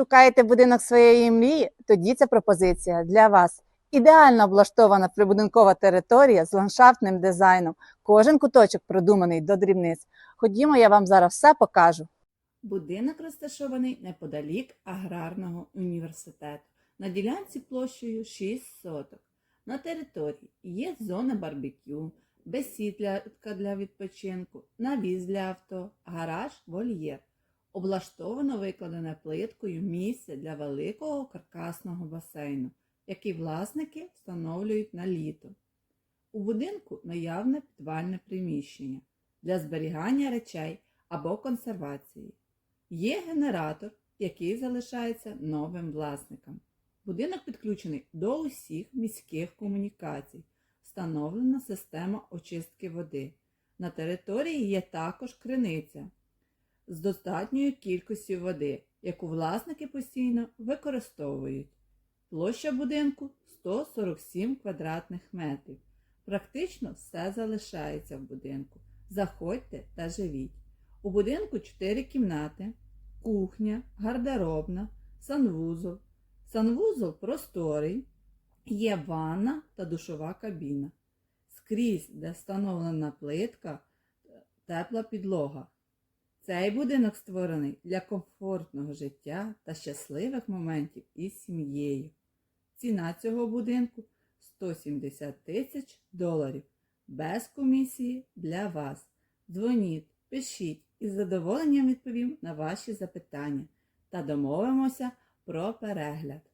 Шукаєте будинок своєї мрії? Тоді ця пропозиція для вас. Ідеально облаштована прибудинкова територія з ландшафтним дизайном. Кожен куточок продуманий до дрібниць. Ходімо, я вам зараз все покажу. Будинок розташований неподалік аграрного університету на ділянці площею 6 соток. На території є зона барбекю, бесідка для відпочинку, навіс для авто, гараж, вольєр. Облаштовано викладене плиткою місце для великого каркасного басейну, який власники встановлюють на літо. У будинку наявне підвальне приміщення для зберігання речей або консервації. Є генератор, який залишається новим власникам. Будинок підключений до усіх міських комунікацій. Встановлена система очистки води. На території є також криниця з достатньою кількістю води, яку власники постійно використовують. Площа будинку 147 квадратних метрів. Практично все залишається в будинку. Заходьте та живіть. У будинку 4 кімнати, кухня, гардеробна, санвузол. Санвузол просторий, є ванна та душова кабіна. Скрізь, де встановлена плитка, тепла підлога. Цей будинок створений для комфортного життя та щасливих моментів із сім'єю. Ціна цього будинку 170 тисяч доларів. Без комісії для вас. Дзвоніть, пишіть із задоволенням відповім на ваші запитання та домовимося про перегляд.